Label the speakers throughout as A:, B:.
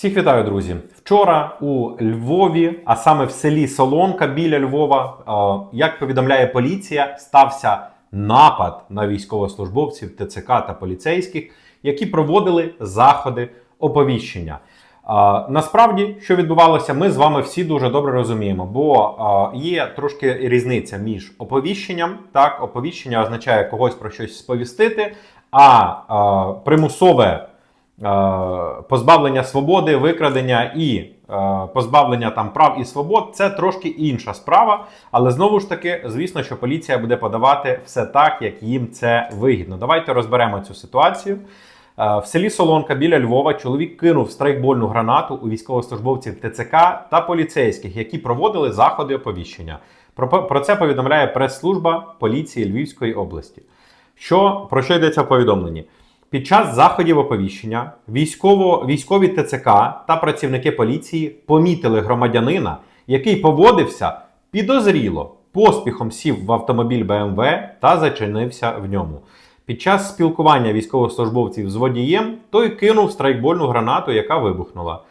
A: Всіх вітаю, друзі! Вчора у Львові, а саме в селі Солонка біля Львова, е, як повідомляє поліція, стався напад на військовослужбовців ТЦК та поліцейських, які проводили заходи оповіщення. Е, Насправді, що відбувалося, ми з вами всі дуже добре розуміємо, бо е, є трошки різниця між оповіщенням. Так, оповіщення означає когось про щось сповістити, а примусове позбавлення свободи, викрадення і е, позбавлення там прав і свобод це трошки інша справа. Але знову ж таки, звісно, що поліція буде подавати все так, як їм це вигідно. Давайте розберемо цю ситуацію. Е, В селі Солонка біля Львова чоловік кинув страйкбольну гранату у військовослужбовців ТЦК та поліцейських, які проводили заходи оповіщення. Про це повідомляє прес-служба поліції Львівської області. Що про що йдеться в повідомленні? Під час заходів оповіщення військово, військові ТЦК та працівники поліції помітили громадянина, який поводився підозріло, поспіхом сів в автомобіль БМВ та зачинився в ньому. Під час спілкування військовослужбовців з водієм той кинув страйкбольну гранату, яка вибухнула.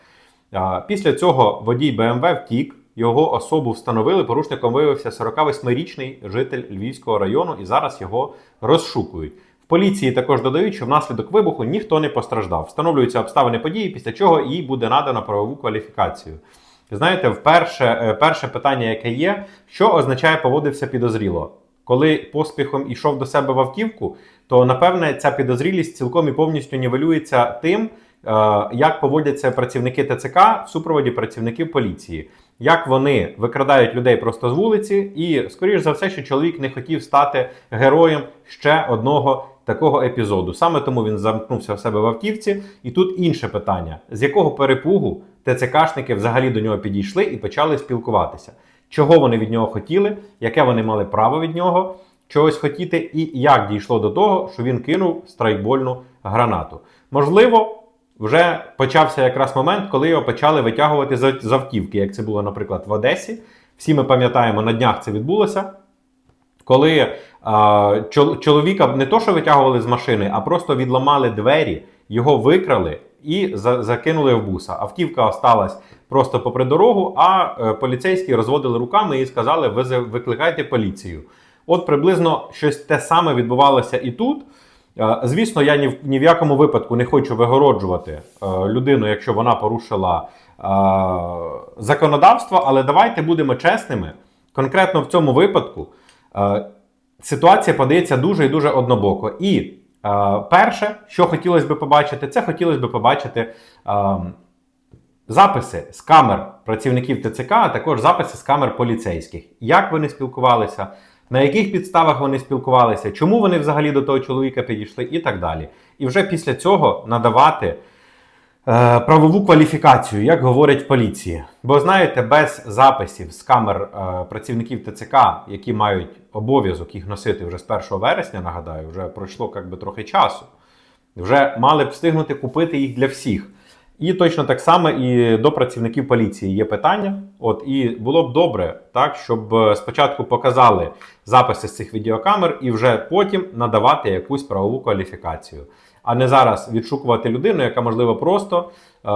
A: Після цього водій БМВ втік. Його особу встановили. Порушником виявився 48-річний житель Львівського району, і зараз його розшукують. Поліції також додають, що внаслідок вибуху ніхто не постраждав. Встановлюються обставини події, після чого їй буде надано правову кваліфікацію. Знаєте, вперше е, перше питання, яке є, що означає поводився підозріло. Коли поспіхом ішов до себе в автівку, то напевне ця підозрілість цілком і повністю нівелюється тим, е, як поводяться працівники ТЦК в супроводі працівників поліції, як вони викрадають людей просто з вулиці, і скоріш за все, що чоловік не хотів стати героєм ще одного такого епізоду. Саме тому він замкнувся в себе в автівці. І тут інше питання: з якого перепугу ТЦКшники взагалі до нього підійшли і почали спілкуватися? Чого вони від нього хотіли, яке вони мали право від нього чогось хотіти, і як дійшло до того, що він кинув страйкбольну гранату. Можливо, вже почався якраз момент, коли його почали витягувати з автівки, як це було, наприклад, в Одесі. Всі ми пам'ятаємо, на днях це відбулося. Коли а, чол- чоловіка не то, що витягували з машини, а просто відламали двері, його викрали і за- закинули в буса. Автівка осталась просто попри дорогу, а е, поліцейські розводили руками і сказали: «Визи- викликайте поліцію. От приблизно щось те саме відбувалося і тут. Е, Звісно, я ні в, ні в якому випадку не хочу вигороджувати е, людину, якщо вона порушила е, законодавство, але давайте будемо чесними. Конкретно в цьому випадку е, ситуація подається дуже і дуже однобоко. І е, перше, що хотілося би побачити, це хотілося б побачити. е, Записи з камер працівників ТЦК, а також записи з камер поліцейських. Як вони спілкувалися, на яких підставах вони спілкувалися, чому вони взагалі до того чоловіка підійшли, і так далі. І вже після цього надавати е, правову кваліфікацію, як говорять в поліції. Бо знаєте, без записів з камер е, працівників ТЦК, які мають обов'язок їх носити вже з 1 вересня, нагадаю, вже пройшло як би трохи часу. Вже мали б встигнути купити їх для всіх. І точно так само і до працівників поліції є питання. От і було б добре, так щоб е, спочатку показали записи з цих відеокамер і вже потім надавати якусь правову кваліфікацію, а не зараз відшукувати людину, яка можливо просто е,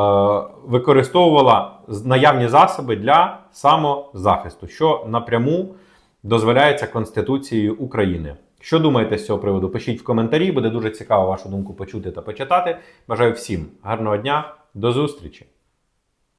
A: використовувала наявні засоби для самозахисту, що напряму дозволяється Конституцією України. Що думаєте з цього приводу? Пишіть в коментарі, буде дуже цікаво вашу думку почути та почитати. Бажаю всім гарного дня, до зустрічі!